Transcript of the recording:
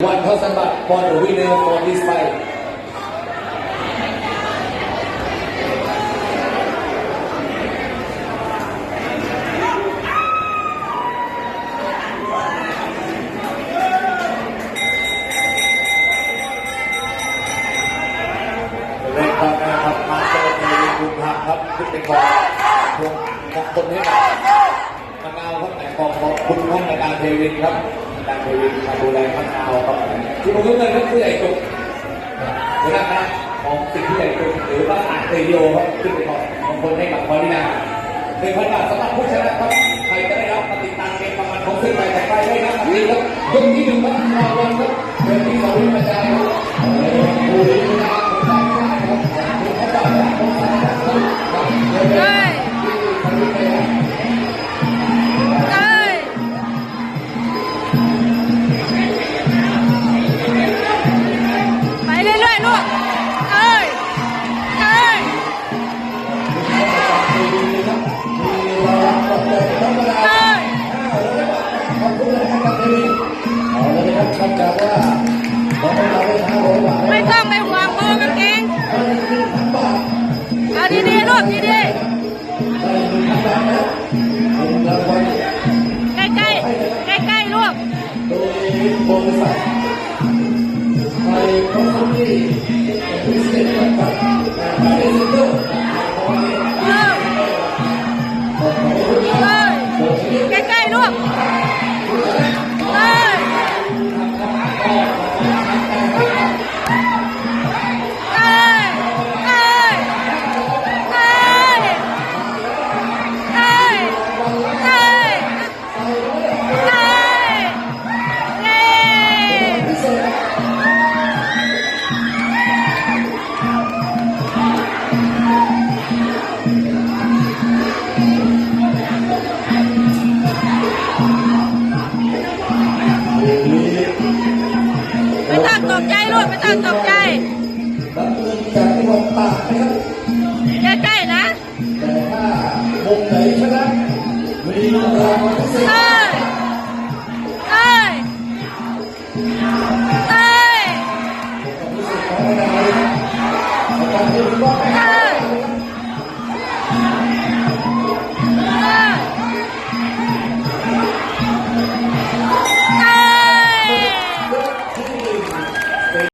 One thousand baht for the winner for this fight. เล่นครับนะครับมาเจอในกุมภาครับขึ้นไปขอพวงมงคลให้กับมะนาวครับแต่ของขอบคุณท่านอาจารย์เทวินครับ อาจารย์เทวินมาดูแลมะนาวครับที่ผมรู้เลยก็คือไอ้จุกหัวหน้าคณะของสิ่งที่ใหญ่จุกหรือว่าอาร์ตเตโยครับขึ้นไปขอมงคลให้กับวารินะหนึ่งพันบาทสำหรับผู้ชนะครับใครจะได้รับปฏิตามเกมประมาณของซึ่งไปแต่ใครได้รับอันนี้ครับยกที่หนึ่งครับรางวัลครับเป็นที่สองวิมาจารย์ครับ โดยบริษัทไทยคอนซัลทิงพิเศษจำกัดม ไม่ต้องตกใจลูกไม่ต้องตกใจรับเงินจากจังหวัดตากนะครับ